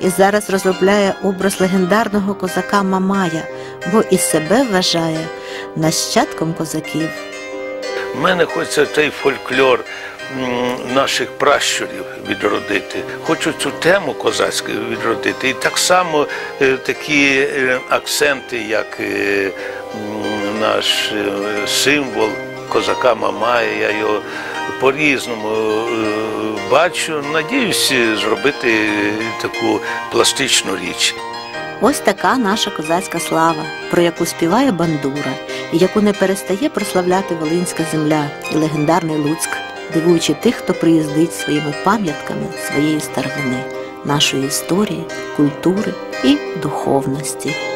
і зараз розробляє образ легендарного козака Мамая, бо і себе вважає нащадком козаків. Мене хочеться цей фольклор наших пращурів відродити. Хочу цю тему козацьку відродити. І так само е, такі е, акценти, як е, наш символ козака Мамая, я його по-різному е, бачу. Надіюсь зробити таку пластичну річ. Ось така наша козацька слава, про яку співає бандура, і яку не перестає прославляти Волинська земля і легендарний Луцьк, дивуючи тих, хто приїздить своїми пам'ятками своєї старовини, нашої історії, культури і духовності.